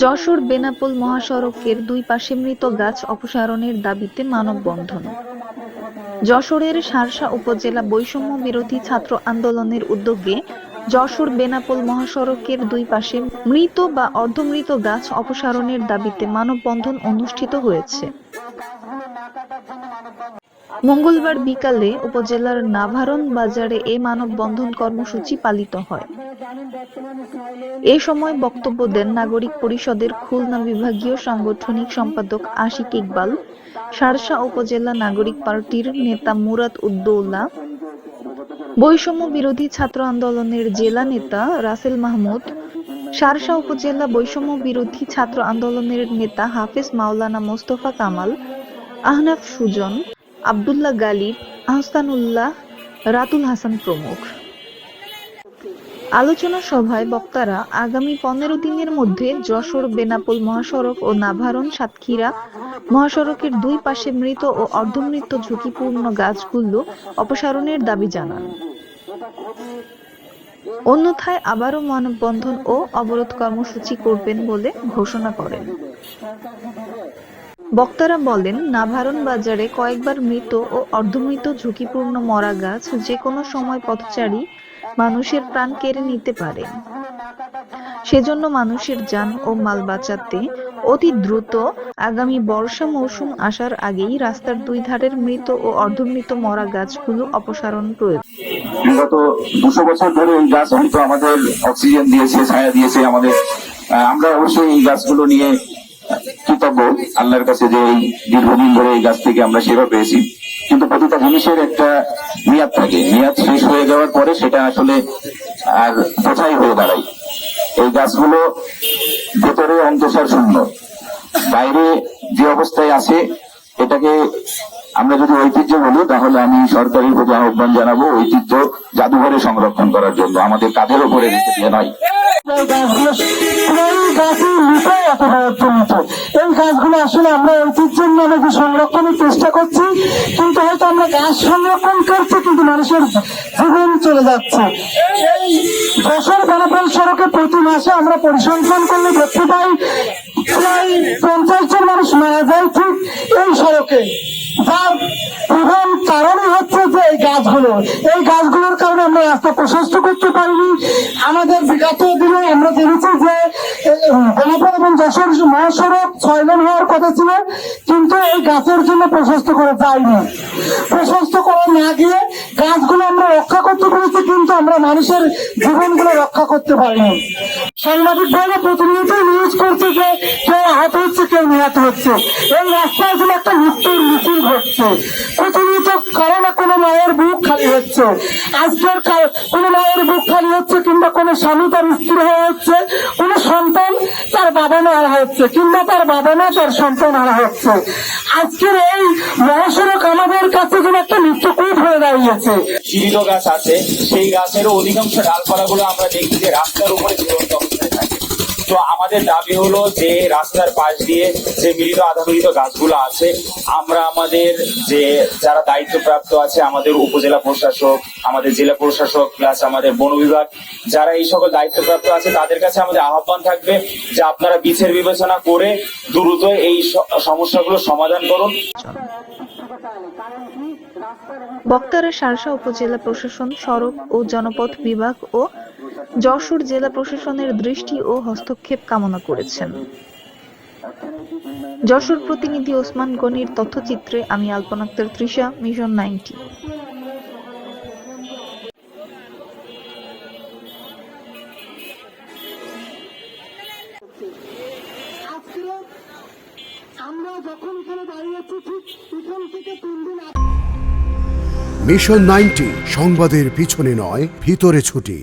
যশোর বেনাপোল মহাসড়কের দুই পাশে মৃত গাছ অপসারণের দাবিতে মানববন্ধন। যশোরের শার্শা উপজেলা বৈষম্য বিরোধী ছাত্র আন্দোলনের উদ্যোগে যশোর বেনাপোল মহাসড়কের দুই পাশে মৃত বা অর্ধমৃত গাছ অপসারণের দাবিতে মানববন্ধন অনুষ্ঠিত হয়েছে। মঙ্গলবার বিকালে উপজেলার নাভারন বাজারে এ মানববন্ধন কর্মসূচি পালিত হয়। এ সময় বক্তব্য দেন নাগরিক পরিষদের খুলনা বিভাগীয় সাংগঠনিক সম্পাদক আশিক ইকবাল শার্শা উপজেলা নাগরিক পার্টির নেতা মুরাদ উদ্দৌলা, বৈষম্য বিরোধী ছাত্র আন্দোলনের জেলা নেতা রাসেল মাহমুদ শার্শা উপজেলা বৈষম্য বিরোধী ছাত্র আন্দোলনের নেতা হাফেজ মাওলানা মোস্তফা কামাল, আহনাফ সুজন আব্দুল্লাহ গালিব, আহসানুল্লাহ, রাতুল হাসান প্রমুখ। আলোচনা সভায় বক্তারা আগামী পনেরো দিনের মধ্যে যশোর বেনাপোল মহাসড়ক ও নাভারণ সাতক্ষীরা মহাসড়কের দুই পাশে মৃত ও অর্ধমৃত ঝুঁকিপূর্ণ গাছগুলো অপসারণের দাবি জানান। অন্যথায় আবারও মানববন্ধন ও অবরোধ কর্মসূচি করবেন বলে ঘোষণা করেন। বক্তারা বলেন নাভারণ বাজারে কয়েকবার মৃত ও অর্ধমৃত ঝুঁকিপূর্ণ মরা গাছ যে কোনো সময় পথচারী মানুষের প্রাণ কেড়ে নিতে পারে। সেজন্য মানুষের যান ও মাল বাঁচাতে অতি দ্রুত আগামী বর্ষা মৌসুম আসার আগেই রাস্তার দুই ধারের মৃত ও অর্ধমৃত মরা গাছগুলো অপসারণ প্রয়োজন বিগত দুশো বছর ধরে এই গাছ হয়তো আমাদের অক্সিজেন দিয়েছে, ছায়া দিয়েছে আমাদের। আমরা অবশ্যই এই গাছগুলো নিয়ে কৃতজ্ঞ আল্লাহর কাছে যে এই দীর্ঘদিন ধরে এই গাছ থেকে আমরা সেবা পেয়েছি। কিন্তু প্রতিটা জিনিসের একটা মেয়াদ থাকে। মেয়াদ শেষ হয়ে যাওয়ার পরে সেটা আসলে আর কোথায় হয়ে দাঁড়ায়। এই গাছগুলো ভেতরে অন্তঃসার শূন্য। বাইরে যে অবস্থায় আছে, এটাকে আমরা যদি ঐতিহ্য বলি, তাহলে আমি সরকারের প্রতি আহ্বান জানাব ঐতিহ্য জাদুঘরে সংরক্ষণ করার জন্য। আমাদের কাঁধের উপরে রেখে দিয়ে নয়। এই গাছগুলো আসলে আমরা ঐতিহ্যের নামে সংরক্ষণের চেষ্টা করছি কিন্তু হয়তো আমরা গাছ সংরক্ষণ করছি কিন্তু মানুষের জীবন চলে যাচ্ছে এই যশোর সড়কে প্রতি মাসে আমরা পরিসংখ্যান করলে দেখতে পাই প্রায় পঞ্চাশ জন মানুষ মারা যায় ঠিক এই সড়কে যার প্রধান কারণই হচ্ছে যে এই গাছগুলো এই গাছগুলোর আমরা রাস্তা প্রশস্ত করতে পারিনি। আমাদের বিগত দিনে আমরা জেনেছি যে বেনাপোল এবং যশোর মহাসড়ক ছয় হওয়ার কথা ছিল, কিন্তু এই গাছের জন্য প্রশস্ত যায়নি। প্রশস্ত না গিয়ে গাছগুলো আমরা রক্ষা করতে পেরেছি, কিন্তু আমরা মানুষের জীবনগুলো রক্ষা করতে পারিনি। সাংবাদিক প্রতিনিয়ত নিউজ করছে যে কেউ আহত হচ্ছে, কেউ নিহত হচ্ছে। এই রাস্তায় একটা মৃত্যুর মিছিল ঘটছে। প্রতিনিয়ত কারও না কোনো মায়ের বুক খালি হচ্ছে। আজকের কোনো মায়ের বুক খালি হচ্ছে কিংবা কোনো স্বামী তার হয়ে হচ্ছে সন্তান, তার বাবা মারা হচ্ছে, কিংবা তার বাবা মা তার সন্তান মারা হচ্ছে। আজকের এই মহাসড়ক আমাদের কাছে কিন্তু একটা মৃত্যুকূট হয়ে দাঁড়িয়েছে। জীবিত গাছ আছে, সেই গাছের অধিকাংশ ডালপালাগুলো আমরা দেখি যে রাস্তার উপরে থাকে তো আমাদের দাবি হলো যে রাস্তার পাশ দিয়ে যে মৃত আধা মৃত গাছগুলো আছে, আমরা আমাদের যে যারা দায়িত্বপ্রাপ্ত আছে, আমাদের উপজেলা প্রশাসক, আমাদের জেলা প্রশাসক প্লাস আমাদের বন বিভাগ, যারা এই সকল দায়িত্বপ্রাপ্ত আছে, তাদের কাছে আমাদের আহ্বান থাকবে যে আপনারা বিছের বিবেচনা করে দ্রুত এই সমস্যাগুলো সমাধান করুন। বক্তারা শার্শা উপজেলা প্রশাসন, সড়ক ও জনপথ বিভাগ ও যশোর জেলা প্রশাসনের দৃষ্টি ও হস্তক্ষেপ কামনা করেছেন। যশোর প্রতিনিধি ওসমান গনির তথ্যচিত্রে আমি Alpana Akhtar Trisha, mission ninety. Mission ninety, সংবাদের পিছনে নয়, ভিতরে ছুটি।